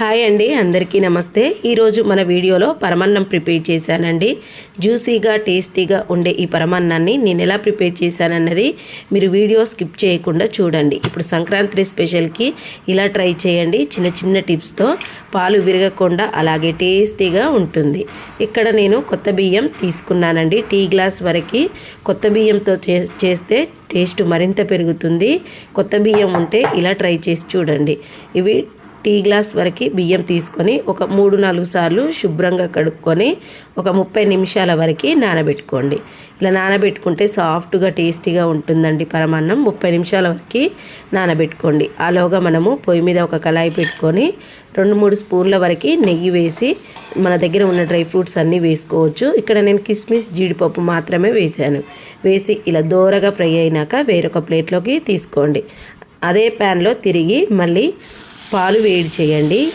Hi అండి అందరికీ నమస్తే. ఈరోజు మన వీడియోలో పరమాన్నం ప్రిపేర్ చేశానండి. జ్యూసీగా టేస్టీగా ఉండే ఈ పరమాన్నాన్ని నేను ఎలా ప్రిపేర్ చేశానన్నది మీరు వీడియో స్కిప్ చేయకుండా చూడండి. ఇప్పుడు సంక్రాంతి స్పెషల్కి ఇలా ట్రై చేయండి. చిన్న చిన్న టిప్స్తో పాలు విరగకుండా అలాగే టేస్టీగా ఉంటుంది. ఇక్కడ నేను కొత్త బియ్యం తీసుకున్నానండి. టీ గ్లాస్ వరకు కొత్త బియ్యంతో చేస్తే టేస్ట్ మరింత పెరుగుతుంది. కొత్త బియ్యం ఉంటే ఇలా ట్రై చేసి చూడండి. ఇవి టీ గ్లాస్ వరకు బియ్యం తీసుకొని ఒక మూడు నాలుగు సార్లు శుభ్రంగా కడుక్కొని ఒక ముప్పై నిమిషాల వరకు నానబెట్టుకోండి. ఇలా నానబెట్టుకుంటే సాఫ్ట్గా టేస్టీగా ఉంటుందండి పరమాన్నం. ముప్పై నిమిషాల వరకు నానబెట్టుకోండి. ఆలోగా మనము పొయ్యి మీద ఒక కళాయి పెట్టుకొని రెండు మూడు స్పూన్ల వరకు నెయ్యి వేసి మన దగ్గర ఉన్న డ్రై ఫ్రూట్స్ అన్నీ వేసుకోవచ్చు. ఇక్కడ నేను కిస్మిస్ జీడిపప్పు మాత్రమే వేశాను. వేసి ఇలా దోరగా ఫ్రై అయినాక వేరొక ప్లేట్లోకి తీసుకోండి. అదే ప్యాన్లో తిరిగి మళ్ళీ పాలు వేడి చేయండి.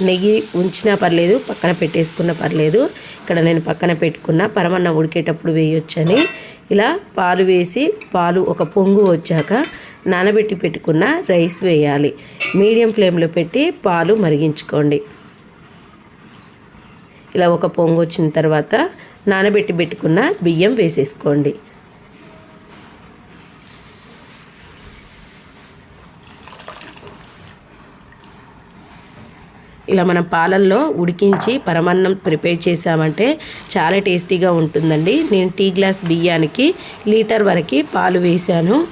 నెయ్యి ఉంచినా పర్లేదు పక్కన పెట్టేసుకున్న పర్లేదు. ఇక్కడ నేను పక్కన పెట్టుకున్న పరమన్న ఉడికేటప్పుడు వేయొచ్చని. ఇలా పాలు వేసి పాలు ఒక పొంగు వచ్చాక నానబెట్టి పెట్టుకున్న రైస్ వేయాలి. మీడియం ఫ్లేమ్లో పెట్టి పాలు మరిగించుకోండి. ఇలా ఒక పొంగు వచ్చిన తర్వాత నానబెట్టి పెట్టుకున్న బియ్యం వేసేసుకోండి. ఇలా మనం పాలల్లో ఉడికించి పరమాన్నం ప్రిపేర్ చేసామంటే చాలా టేస్టీగా ఉంటుందండి. నేను టీ గ్లాస్ బియ్యానికి లీటర్ వరకు పాలు వేశాను.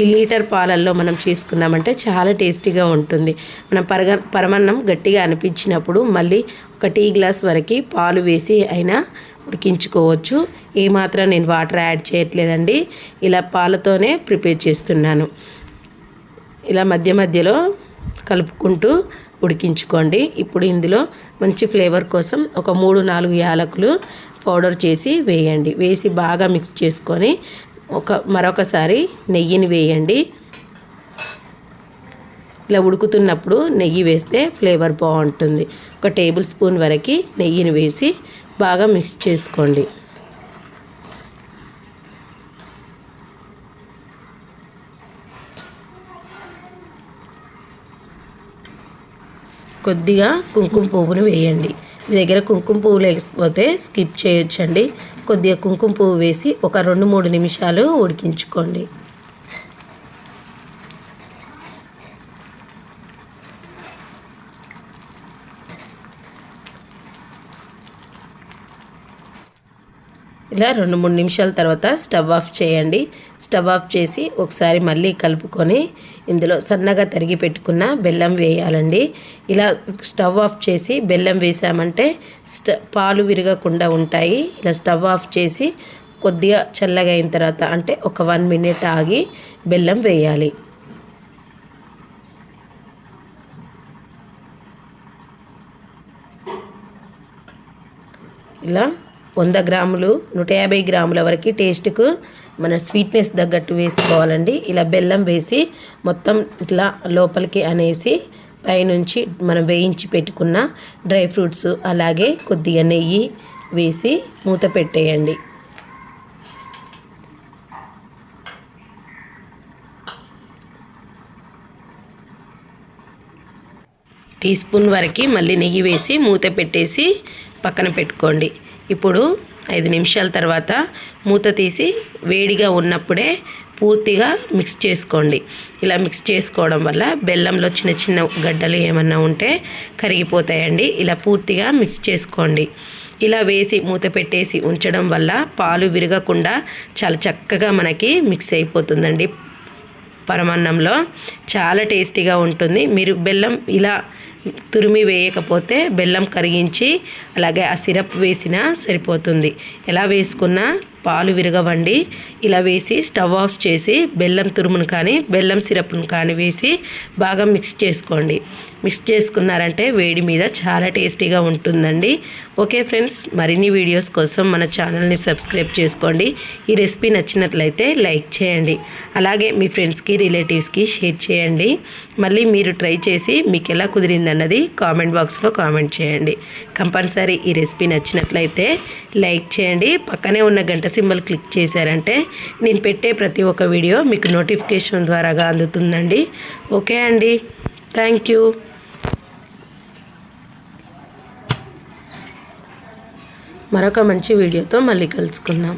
ఈ లీటర్ పాలల్లో మనం చేసుకున్నామంటే చాలా టేస్టీగా ఉంటుంది. మనం పరగ పరమాన్నం గట్టిగా అనిపించినప్పుడు మళ్ళీ ఒక టీ గ్లాస్ వరకు పాలు వేసి అయినా ఉడికించుకోవచ్చు. ఏమాత్రం నేను వాటర్ యాడ్ చేయట్లేదండి. ఇలా పాలతోనే ప్రిపేర్ చేస్తున్నాను. ఇలా మధ్య మధ్యలో కలుపుకుంటూ ఉడికించుకోండి. ఇప్పుడు ఇందులో మంచి ఫ్లేవర్ కోసం ఒక మూడు నాలుగు యాలకులు పౌడర్ చేసి వేయండి. వేసి బాగా మిక్స్ చేసుకొని ఒక మరొకసారి నెయ్యిని వేయండి. ఇలా ఉడుకుతున్నప్పుడు నెయ్యి వేస్తే ఫ్లేవర్ బాగుంటుంది. ఒక టేబుల్ స్పూన్ వరకు నెయ్యిని వేసి బాగా మిక్స్ చేసుకోండి. కొద్దిగా కుంకుమ పువ్వును వేయండి. మీ దగ్గర కుంకుమ పువ్వు లేకపోతే స్కిప్ చేయొచ్చండి. కొద్దిగా కుంకుమ పువ్వు వేసి ఒక రెండు మూడు నిమిషాలు ఉడికించుకోండి. ఇలా రెండు మూడు నిమిషాల తర్వాత స్టవ్ ఆఫ్ చేయండి. స్టవ్ ఆఫ్ చేసి ఒకసారి మళ్ళీ కలుపుకొని ఇందులో సన్నగా తరిగి పెట్టుకున్న బెల్లం వేయాలండి. ఇలా స్టవ్ ఆఫ్ చేసి బెల్లం వేసామంటే స్ట పాలు విరగకుండా ఉంటాయి. ఇలా స్టవ్ ఆఫ్ చేసి కొద్దిగా చల్లగా అయిన తర్వాత అంటే ఒక వన్ మినిట్ ఆగి బెల్లం వేయాలి. ఇలా వంద గ్రాములు నూట యాభై గ్రాముల వరకు టేస్ట్కు మన స్వీట్నెస్ తగ్గట్టు వేసుకోవాలండి. ఇలా బెల్లం వేసి మొత్తం ఇట్లా లోపలికి అనేసి పైనుంచి మనం వేయించి పెట్టుకున్న డ్రై ఫ్రూట్స్ అలాగే కొద్దిగా నెయ్యి వేసి మూత పెట్టేయండి. టీ స్పూన్ వరకు మళ్ళీ నెయ్యి వేసి మూత పెట్టేసి పక్కన పెట్టుకోండి. ఇప్పుడు ఐదు నిమిషాల తర్వాత మూత తీసి వేడిగా ఉన్నప్పుడే పూర్తిగా మిక్స్ చేసుకోండి. ఇలా మిక్స్ చేసుకోవడం వల్ల బెల్లంలో చిన్న చిన్న గడ్డలు ఏమన్నా ఉంటే కరిగిపోతాయండి. ఇలా పూర్తిగా మిక్స్ చేసుకోండి. ఇలా వేసి మూత పెట్టేసి ఉంచడం వల్ల పాలు విరగకుండా చాలా చక్కగా మనకి మిక్స్ అయిపోతుందండి. పరమాన్నంలో చాలా టేస్టీగా ఉంటుంది. మీరు బెల్లం ఇలా తురిమి వేయకపోతే బెల్లం కరిగించి అలాగే ఆ సిరప్ వేసినా సరిపోతుంది. ఎలా వేసుకున్నా పాలు విరగవండి. ఇలా వేసి స్టవ్ ఆఫ్ చేసి బెల్లం తురుమును కానీ బెల్లం సిరప్ను కానీ వేసి బాగా మిక్స్ చేసుకోండి. మిక్స్ చేసుకున్నారంటే వేడి మీద చాలా టేస్టీగా ఉంటుందండి. ఓకే ఫ్రెండ్స్ మరిన్ని వీడియోస్ కోసం మన ఛానల్ని సబ్స్క్రైబ్ చేసుకోండి. ఈ రెసిపీ నచ్చినట్లయితే లైక్ చేయండి. అలాగే మీ ఫ్రెండ్స్కి రిలేటివ్స్కి షేర్ చేయండి. మళ్ళీ మీరు ట్రై చేసి మీకు ఎలా కుదిరిందన్నది కామెంట్ బాక్స్లో కామెంట్ చేయండి. కంపల్సరీ ఈ రెసిపీ నచ్చినట్లయితే లైక్ చేయండి. పక్కనే ఉన్న గంట సింబల్ క్లిక్ చేశారంటే నేను పెట్టే ప్రతి ఒక్క వీడియో మీకు నోటిఫికేషన్ ద్వారాగా అందుతుందండి. ఓకే అండి. Thank you. మరొక మంచి వీడియోతో మళ్ళీ కలుసుకుందాం.